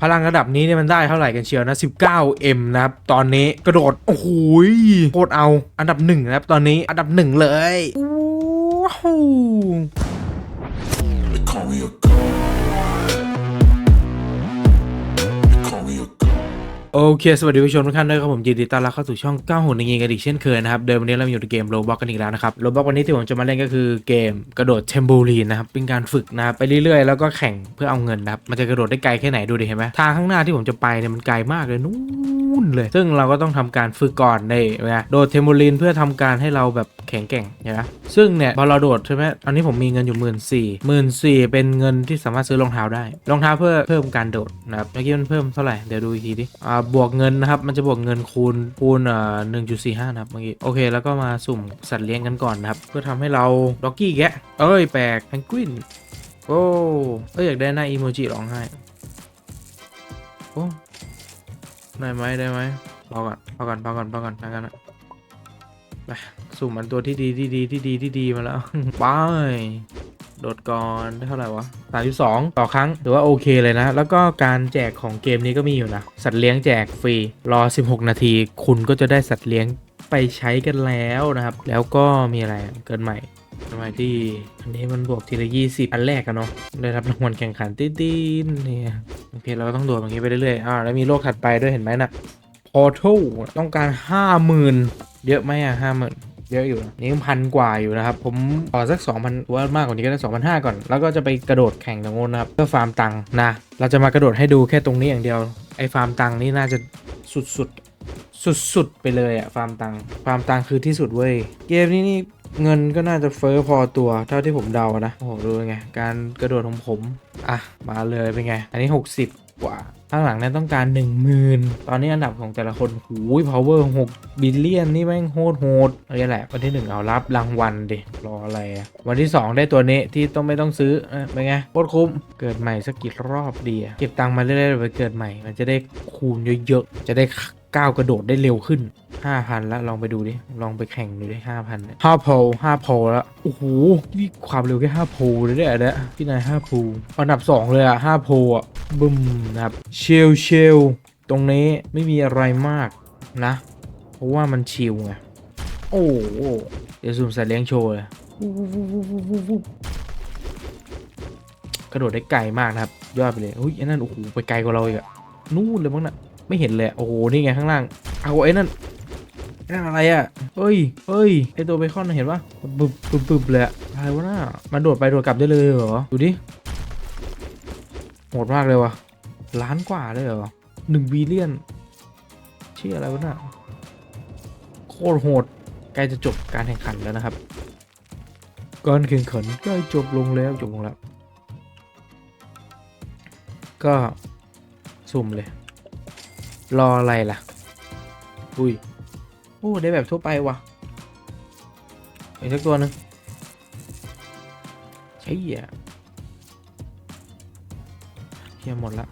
พลังระดับนี้เนี่ยมันได้เท่าไหร่กันเชียวนะ 19M นะครับ ตอนนี้กระโดด โอ้โหโคตรเอา อันดับหนึ่งนะครับ ตอนนี้อันดับหนึ่งเลยว้โห โอเค สวัสดีผู้ชมทุกท่านด้วยครับผมยินดีต้อนรับเข้าสู่ช่อง9หุ่นในเงกันอีกเช่นเคยนะครับ เดิมวันนี้เราอยู่ในเกมโรบอกกันอีกแล้วนะครับโรบอกวันนี้ที่ผมจะมาเล่นก็คือเกมกระโดดเทมโบลีนนะครับ เป็นการฝึกนะครับไปเรื่อยๆ แล้วก็แข่งเพื่อเอาเงินนะครับ มันจะกระโดดได้ไกลแค่ไหนดูดิเห็นไหมทางข้างหน้าที่ผมจะไปเนี่ยมันไกลมากเลยนู่นเลย ซึ่งเราก็ต้องทำการฝึกก่อนนี่นะโดดเทมโบลีนเพื่อทำการให้เราแบบแข็งแกร่งนไหมซึ่งเนี่ยพอเราโดดใช่ไหมอันนี้ผมมีเงินอยู่หมื่นสี่หมื่นสี่เป็นเงินที่สามารถซื้อรองเท้าได้รองเท้าเพื่อเพิ่มการโดดนะครับเมื่อกี้มันเพิ่มเท่าไหร่เดี๋ยวดูอีกทีดิอ่าบวกเงินนะครับ มันจะบวกเงินคูณคูณอ่าหนึ่งจุดสี่ห้านะครับเมื่อกี้โอเคแล้วก็มาสุ่มสัตว์เลี้ยงกันก่อนนะครับ เพื่อทำให้เราด็อกกี้แกะเอ้ยแปลกแพนกวินโอ้เอ้ยอยากได้หน้าอีโมจิร้องไห้โอ้ได้ไหมได้ไหมพอก่อนพอก่อนพอก่อนพอก่อนพอก่อนนะไปสุ่มอันตัวที่ดีที่ดีที่ดีที่ดีมาแล้วไป โดดก่อนได้เท่าไหร่วะ32ต่อครั้งถือว่าโอเคเลยนะ แล้วก็การแจกของเกมนี้ก็มีอยู่นะ สัตว์เลี้ยงแจกฟรี รอ 16 นาที คุณก็จะได้สัตว์เลี้ยงไปใช้กันแล้วนะครับ แล้วก็มีอะไรเกินใหม่เกินใหม่ที่อันนี้มันบวกทีละ20อันแรกอะเนาะได้รับรางวัลแข่งขันตีนๆเนี่ยโอเคเราก็ต้องโดดอย่างนี้ไปเรื่อยๆอ่าแล้วมีโลกถัดไปด้วยเห็นไหมนะ Portal ต้องการ50,000เยอะไหมอะ50,000 เยอะอยู่นะนี่พันกว่าอยู่นะครับ ผมขอสัก 2,000ว่ามากกว่านี้ก็ได้2,500 ก่อน แล้วก็จะไปกระโดดแข่งตรงโน้นนะครับเพื่อฟาร์มตังนะ เราจะมากระโดดให้ดูแค่ตรงนี้อย่างเดียว ไอ้ฟาร์มตังนี่น่าจะสุดๆ สุดๆ ไปเลยอะฟาร์มตังฟาร์มตังคือที่สุดเว้ย เกมนี้นี่เงินก็น่าจะเฟ้อพอตัวเท่าที่ผมเดานะ โอ้โหดูไง การกระโดดของผม อะ มาเลยเป็นไง อันนี้ 60 กว่า ข้างหลังนั้นต้องการ 10,000 ตอนนี้อันดับของแต่ละคนหูย power 6บิลเลียนนี่แม่งโหดโหดอะไรแหละ วันที่ 1 เอารับรางวัลดิ รออะไรอะวันที่ 2 ได้ตัวนี้ที่ต้องไม่ต้องซื้อเป็นไงโคตรคุ้ม เกิดใหม่สักกี่รอบดีเก็บตังค์มาเรื่อยๆไปเกิดใหม่ มันจะได้คูณเยอะๆ จะได้ก้าวกระโดดได้เร็วขึ้น 5,000แล้วลองไปดูดิ ลองไปแข่งดูดิ5,000เนี่ย5โพล5โพลแล้ว โอ้โหนี่ความเร็วแค่5โพลเลยเนี่ยนะพี่นาย5โพลอันดับ2เลยอะ5โพลอะบึ้มนะครับ เชลเชลตรงนี้ไม่มีอะไรมากนะ เพราะว่ามันชิลไง โอ้เดี๋ยวซูมใส่เลี้ยงโชว์เลยกระโดดได้ไกลมากนะครับ ยอดไปเลยอุ้ยไอ้นั่นโอ้โหไปไกลกว่าเราอีกอะนู่นเลยมั้งน่ะไม่เห็นเลย โอ้โห นี่ไงข้างล่าง เอาไอ้นั่น นั่นอะไรอะเฮ้ยเฮ้ยไอตัวเบคอนเห็นปะบึบบึบบึบเลยอะอะไรวะน่ามันโดดไปโดดกลับได้เลยเหรอ ดูดิโหดมากเลยวะล้านกว่าเลยเหรอหนึ่งบิลเลียนเชื่ออะไรวะน่ะโคตรโหดใกล้จะจบการแข่งขันแล้วนะครับการแข่งขันใกล้จบลงแล้วจบลงแล้ว ก็สุ่มเลย รออะไรล่ะ อุ้ย โอ้ได้แบบทั่วไปว่ะอีกสักตัวหนึ่งใช่อะเฮียหมดละ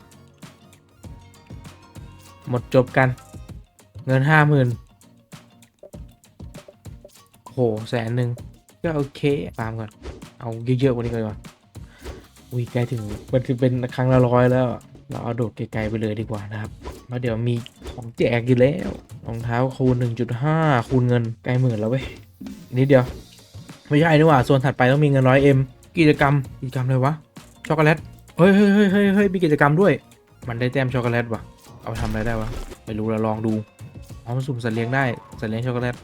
หมดจบกัน เงินห้าหมื่นโหแสนหนึ่งก็โอเคตามก่อน เอาเยอะๆกว่านี้ก่อนอุ้ยใกล้ถึงมันจะเป็นครั้งละร้อยแล้ว เราเอาโดดไกลๆไปเลยดีกว่านะครับมาเดี๋ยวมีของแจกอยู่แล้ว รองเท้าคูณ 1.5 คูณเงินใกล้หมื่นแล้วเว้ยนิดเดียว ไม่ใช่นี่หว่าส่วนถัดไปต้องมีเงินร้อยเอ็มกิจกรรมกิจกรรมอะไรวะช็อกโกแลตเฮ้ยเฮ้ยเฮ้ยเฮ้ยเฮ้ยมีกิจกรรมด้วย มันได้แต้มช็อกโกแลตวะเอาทำอะไรได้วะไม่รู้เราลองดูอ๋อมสุ่มสัตว์เลี้ยงได้สัตว์เลี้ยงช็อกโกแลต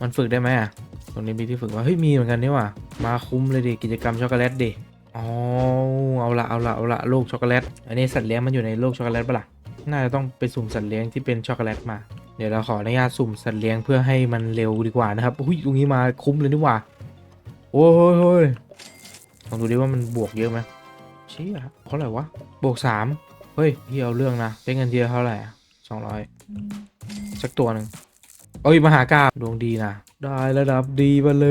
มันฝึกได้ไหมอะตรงนี้มีที่ฝึกว่าเฮ้ยมีเหมือนกันนี่หว่ามาคุ้มเลยดิกิจกรรมช็อกโกแลตดิอ๋อเอาละเอาละเอาละโลกช็อกโกแลตอันนี้สัตว์เลี้ยงมันอยู่ในโลกช็อกโกแลตปะล่ะ น่าจะต้องไปสุ่มสัตว์เลี้ยงที่เป็นช็อกโกแลตมา เดี๋ยวเราขออนุญาตสุ่มสัตว์เลี้ยงเพื่อให้มันเร็วดีกว่านะครับอุ้ยตรงนี้มาคุ้มเลยนี่หว่า โอ้ยโอ้ยเฮ้ยลองดูดิว่ามันบวกเยอะไหมเชี่ยเท่าไหร่วะ บวกสามเฮ้ยพี่เอาเรื่องนะได้เงินเทียเท่าไหร่สองร้อยสักตัวหนึ่ง เอ้ยมหากาบดวงดีนะได้ระดับดีมาเล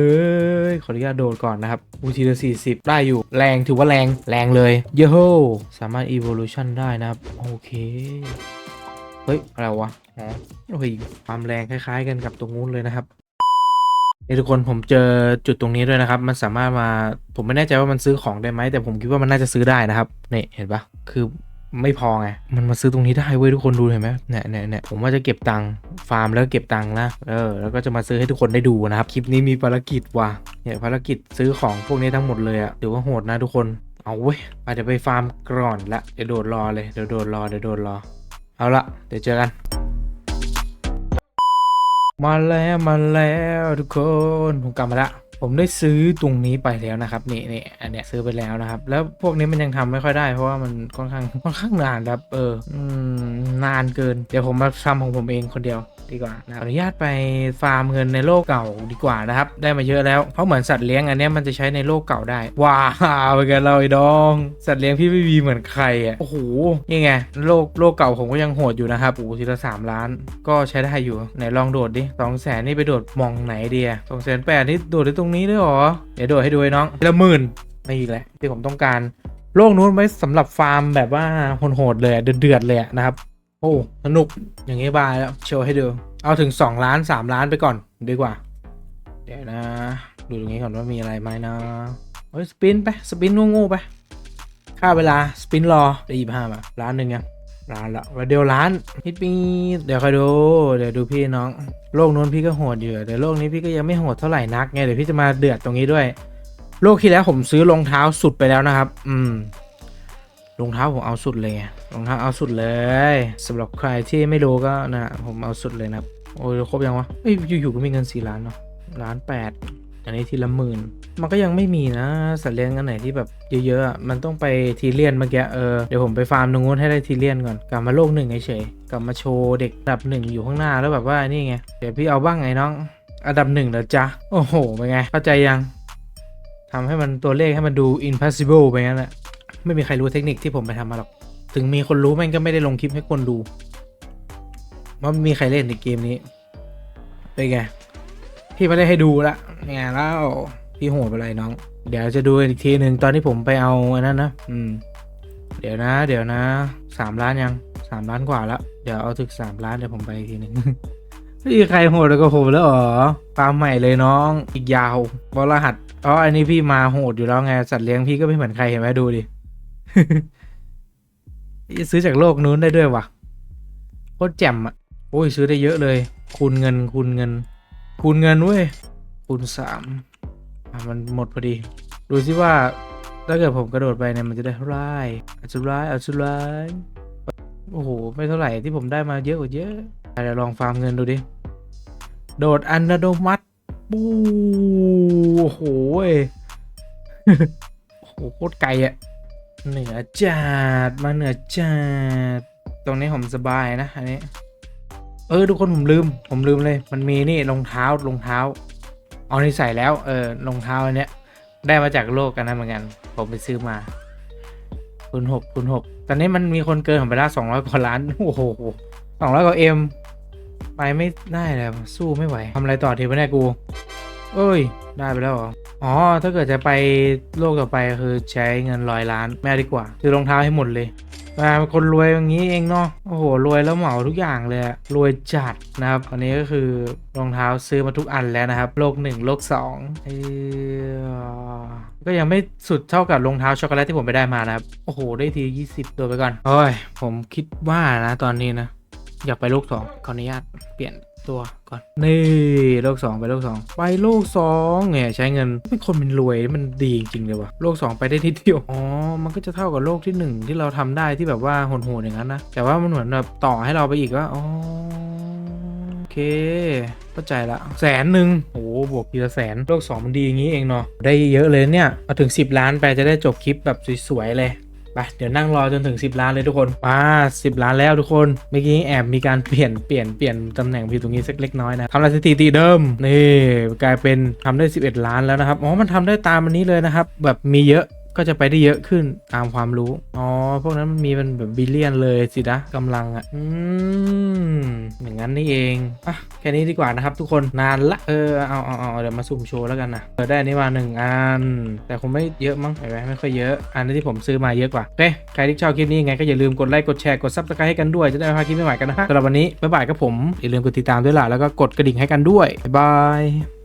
ย ขออนุญาตโดดก่อนนะครับอุทีละสี่สิบได้อยู่ แรงถือว่าแรงแรงเลยเยโฮสามารถ evolution ได้นะครับ โอเค เฮ้ย อะไรวะอ๋อโอ้ยความแรงคล้าย ๆ กันกับตรงนู้นเลยนะครับนี่ทุกคนผมเจอจุดตรงนี้ด้วยนะครับ มันสามารถมาผมไม่แน่ใจว่ามันซื้อของได้ไหมแต่ผมคิดว่ามันน่าจะซื้อได้นะครับนี่เห็นปะคือ ไม่พอไง มันมาซื้อตรงนี้ได้เว้ยทุกคนดูเห็นไหมเนี่ยเนี่ยเนี่ยผมว่าจะเก็บตังค์ฟาร์มแล้วเก็บตังค์นะเออแล้วก็จะมาซื้อให้ทุกคนได้ดูนะครับ คลิปนี้มีภารกิจว่ะเนี่ยภารกิจซื้อของพวกนี้ทั้งหมดเลยอะถือว่าโหดนะทุกคนเอาเว้ยเดี๋ยวไปฟาร์มก่อนละเดี๋ยวโดดรอเลยเดี๋ยวโดดรอเดี๋ยวโดดรอ เอาละเดี๋ยวเจอกัน มาแล้วมาแล้วทุกคนผมกลับมาละ ผมได้ซื้อตรงนี้ไปแล้วนะครับนี่นี่อันเนี้ยซื้อไปแล้วนะครับ แล้วพวกนี้มันยังทำไม่ค่อยได้เพราะว่ามันค่อนข้างค่อนข้างนานครับเอออนานเกิน เดี๋ยวผมมาทำของผมเองคนเดียวดีกว่านะอนุญาตไปฟาร์มเงินในโลกเก่าดีกว่านะครับ ได้มาเยอะแล้ว เพราะเหมือนสัตว์เลี้ยงอันเนี้ยมันจะใช้ในโลกเก่าได้ ว้าวเป็นเราไอ้ดอง สัตว์เลี้ยงพี่ไม่มีเหมือนใครอะ โอ้โหนี่ไง โลกโลกเก่าผมก็ยังโหดอยู่นะครับโอ้ทีละสามล้าน ก็ใช้ได้อยู่ ไหนลองโดดดิสองแสนนี่ไปโดดมองไหนเดีอะสองแสนแปดนี่โดดได้ตรงนี้ด้วยเหรอ เดี๋ยวโดดให้ดูไอ้น้องทีละหมื่นไม่อีกแล้วที่ผมต้องการ โลกนู้นไว้สำหรับฟาร์มแบบว่าโหดๆเลยอะเดือดๆเลยอะนะครับ โอ้ สนุก อย่างงี้บายแล้วโชว์ให้ดู เอาถึง 2 ล้าน 3 ล้านไปก่อนดีกว่า เดี๋ยวนะ ดูตรงนี้ก่อนว่ามีอะไรไหมนะเฮ้ยสปินไป สปินโง่ๆไป ค่าเวลา สปินรอได้ยี่ห้าบาทล้านหนึ่งยัง ล้านละวันเดียวล้านพิดปีเดี๋ยวคอยดู เดี๋ยวดูพี่น้อง โลกนู้นพี่ก็โหดอยู่แต่โลกนี้พี่ก็ยังไม่โหดเท่าไหร่นักไงเดี๋ยวพี่จะมาเดือดตรงนี้ด้วย โลกที่แล้วผมซื้อรองเท้าสุดไปแล้วนะครับ อืมรองเท้าผมเอาสุดเลยไงรองเท้าเอาสุดเลยสำหรับใครที่ไม่รู้ก็นะผมเอาสุดเลยนะครับโอ้ยครบยังวะเอ้ยอยู่ๆก็มีเงินสี่ล้านเนาะล้านแปด อันนี้ทีละหมื่น มันก็ยังไม่มีนะสัตว์เลี้ยงอันไหนที่แบบเยอะๆมันต้องไปทีเลียนเมื่อกี้เออเดี๋ยวผมไปฟาร์มตรงนู้นให้ได้ทีเลียนก่อนกลับมาโลกหนึ่งเฉยๆกลับมาโชว์เด็กอันดับหนึ่งอยู่ข้างหน้าแล้วแบบว่านี่ไงเดี๋ยวพี่เอาบ้างไงน้องอันดับหนึ่งเหรอจ๊ะโอ้โหเป็นไงเข้าใจยังทำให้มันตัวเลขให้มันดู impossible ไปงั้นแหละไม่มีใครรู้เทคนิคที่ผมไปทำมาหรอก ถึงมีคนรู้แม่งก็ไม่ได้ลงคลิปให้คนดูว่าไม่มีใครเล่นในเกมนี้ เป็นไง พี่ไม่ได้ให้ดูละไงแล้วพี่โหดไปเลยน้อง เดี๋ยวจะดูอีกทีหนึ่งตอนที่ผมไปเอาอันนั้นนะอืม เดี๋ยวนะ เดี๋ยวนะสามล้านยังสามล้านกว่าแล้วเดี๋ยวเอาถึงสามล้านเดี๋ยวผมไปอีกทีหนึ่งพี่ใครโหดแล้วก็ผมแล้วเหรอฟามใหม่เลยน้องอีกยาวบอลรหัสอ๋ออันนี้พี่มาโหดอยู่แล้วไงสัตว์เลี้ยงพี่ก็ไม่เหมือนใครเห็นไหมดูดิซื้อจากโลกนู้นได้ด้วยวะโคตรแจ่มอะโอ้ยซื้อได้เยอะเลย คูณเงินคูณเงิน คูณเงินเว้ยคูณสามอะมันหมดพอดี ดูสิว่าถ้าเกิดผมกระโดดไปเนี่ยมันจะได้เท่าไหรอาจจะร้ายอาจจะร้ายโอ้โห ไม่เท่าไหร่ที่ผมได้มาเยอะกว่าเยอะเดี๋ยวลองฟาร์มเงินดูดิ โดดอันโดมัติปูโอ้โหโอ้โหโคตรไกลอะเหนือจัดมาเหนือจัดตรงนี้ผมสบายนะ อันนี้ เออทุกคนผมลืม ผมลืมเลย มันมีนี่รองเท้ารองเท้าเอานี่ใส่แล้ว เออรองเท้าอันเนี้ย ได้มาจากโลกกันนะเหมือนกัน ผมไปซื้อมาคูณหกคูณหกตอนนี้มันมีคนเกินผมไปแล้วสองร้อยกว่าล้านโอ้โหสองร้อยกว่าเอ็มไปไม่ได้เลยสู้ไม่ไหวทำอะไรต่อทีวะเนี่ยกู เอ้ย ได้ไปแล้วอ๋อถ้าเกิดจะไปโลกต่อไปคือใช้เงินร้อยล้านไม่ดีกว่าซื้อรองเท้าให้หมดเลย มาคนรวยอย่างนี้เองเนาะโอ้โหรวยแล้วเหมาทุกอย่างเลยรวยจัดนะครับอันนี้ก็คือรองเท้าซื้อมาทุกอันแล้วนะครับ โลกหนึ่งโลกสองก็ยังไม่สุดเท่ากับรองเท้าช็อกโกแลตที่ผมไปได้มานะครับ โอ้โห ได้ที 20 ตัวไปก่อนโอ้ยผมคิดว่านะตอนนี้นะ อยากไปโลกสองขออนุญาตเปลี่ยน ตัวก่อน นี่โลกสองไปโลกสองไปโลกสองเนี่ยใช้เงินเป็นคนเป็นรวยมันดีจริงๆเลยวะโลกสองไปได้ทีเดียวอ๋อมันก็จะเท่ากับโลกที่หนึ่งที่เราทำได้ที่แบบว่าโหดๆอย่างนั้นนะแต่ว่ามันเหมือนแบบต่อให้เราไปอีกว่าอ๋อโอเคเข้าใจละแสนหนึ่งโอ้โหบวกทีละแสนโลกสองมันดีอย่างนี้เองเนาะได้เยอะเลยเนี่ยมาถึง 10 ล้านไปจะได้จบคลิปแบบสวยๆเลย ไปเดี๋ยวนั่งรอจนถึง 10 ล้านเลยทุกคนมา10 ล้านแล้วทุกคน เมื่อกี้แอบมีการเปลี่ยนเปลี่ยนเปลี่ยนตำแหน่งพี่ตรงนี้สักเล็กน้อยนะทำลายสถิติเดิมนี่กลายเป็นทำได้ 11 ล้านแล้วนะครับอ๋อมันทำได้ตามอันนี้เลยนะครับแบบมีเยอะ ก็จะไปได้เยอะขึ้นตามความรู้ อ๋อ พวกนั้นมันมีเป็นแบบบิลเลียนเลยสินะกำลังอะ อืม อย่างนั้นนี่เองอะแค่นี้ดีกว่านะครับทุกคน นานละ เออ เอาเอาเอาเดี๋ยวมาสุ่มโชว์แล้วกันนะเออได้อันนี้มาหนึ่งอัน แต่คงไม่เยอะมั้งเห็นไหมไม่ค่อยเยอะ อันนี้ที่ผมซื้อมาเยอะกว่า โอเค ใครที่ชอบคลิปนี้ยังไงก็อย่าลืมกดไลค์ กดแชร์ กดซับสไครต์ให้กันด้วย จะได้ไม่พลาดคลิปใหม่ๆกันนะฮะสำหรับวันนี้ บ๊ายบายกับผม อย่าลืมกดติดตามด้วยล่ะ แล้วก็กดกระดิ่งให้กันด้วย บ๊ายบาย